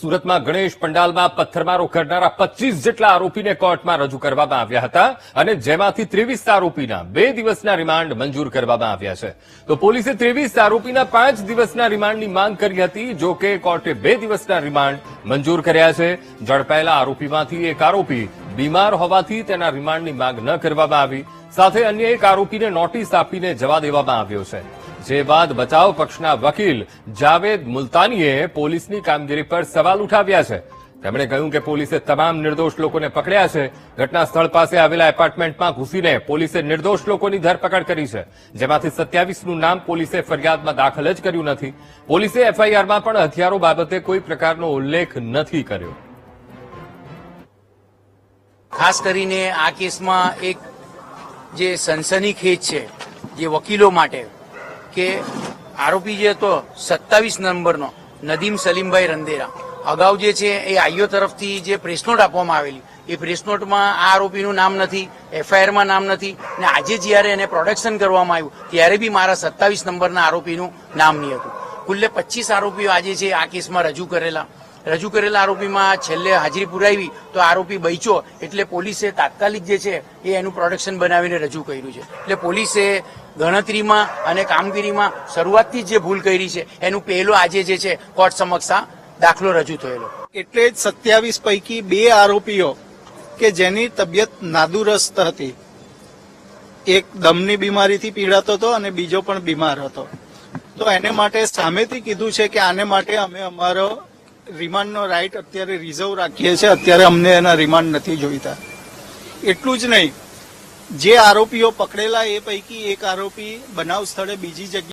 સુરતમાં ગણેશ પંડાલમાં પથ્થરમારો કરનારા પચીસ જેટલા આરોપીને કોર્ટમાં રજૂ કરવામાં આવ્યા હતા અને જેમાંથી ત્રેવીસ આરોપીના બે દિવસના રિમાન્ડ મંજૂર કરવામાં આવ્યા છે. તો પોલીસે ત્રેવીસ આરોપીના પાંચ દિવસના રિમાન્ડની માંગ કરી હતી, જો કે કોર્ટે બે દિવસના રિમાન્ડ મંજૂર કર્યા છે. ઝડપાયેલા આરોપીમાંથી એક આરોપી બીમાર હોવાથી તેના રિમાન્ડની માંગ ન કરવામાં આવી. સાથે અન્ય એક આરોપીને નોટિસ આપીને જવા દેવામાં આવ્યો છે. જે બાદ બચાવ પક્ષના વકીલ જાવેદ મુલતાનીએ પોલીસની કામગીરી પર સવાલ ઉઠાવ્યા છે. તેમણે કહ્યું કે પોલીસે તમામ નિર્દોષ લોકોને પકડ્યા છે. ઘટના સ્થળ પાસે આવેલા એપાર્ટમેન્ટમાં ઘૂસીને પોલીસે નિર્દોષ લોકોની ધરપકડ કરી છે. જેમાંથી સત્યાવીસનું નામ પોલીસે ફરિયાદમાં દાખલ જ કર્યું નથી. પોલીસે એફઆઈઆરમાં પણ હથિયારો બાબતે કોઈ પ્રકારનો ઉલ્લેખ નથી કર્યો. ખાસ કરીને આ કેસમાં એક જે સનસનીખેજ છે, જે વકીલો માટે કે આરોપી જે હતો, સત્તાવીસ નંબરનો, નદીમ સલીમભાઈ રંદેરા. અગાઉ જે છે એ આઈઓ તરફથી જે પ્રેસનોટ આપવામાં આવેલી, એ પ્રેસનોટમાં આ આરોપીનું નામ નથી એફઆઈઆરમાં નામ નથી, ને આજે જ્યારે એને પ્રોડક્શન કરવામાં આવ્યું, ત્યારે બી મારા સત્તાવીસ નંબરના આરોપીનું નામ નહીં હતું. કુલ્લે પચીસ આરોપીઓ આજે છે આ કેસમાં રજૂ કરેલા. રજૂ કરેલા આરોપીમાં છેલ્લે હાજરી પુરાવી તો આરોપી બૈચો એટલે પોલીસે તાત્કાલિક જે છે એ એનું પ્રોડક્શન બનાવીને રજૂ કર્યું છે. એટલે પોલીસે ગણતરીમાં અને કામગીરીમાં શરૂઆતથી જ ભૂલ કરી છે, એનું પહેલો આજે જે છે કોર્ટ સમક્ષ દાખલો રજૂ થયેલો. એટલે જ સત્યાવીસ પૈકી બે આરોપીઓ કે જેની તબિયત નાદુરસ્ત હતી. એક દમની બીમારીથી પીડાતો હતો અને બીજો પણ બીમાર હતો. તો એને માટે સામેથી કીધું છે કે આને માટે અમે અમારો રિમાન્ડનો રાઇટ અત્યારે રિઝર્વ રાખીએ છીએ. અત્યારે અમને એના રિમાન્ડ નથી જોઈતા. એટલું જ નહીં. જે આરોપીઓ પકડેલા એ પૈકી એક આરોપી બનાવ સ્થળે બીજી જગ્યાએ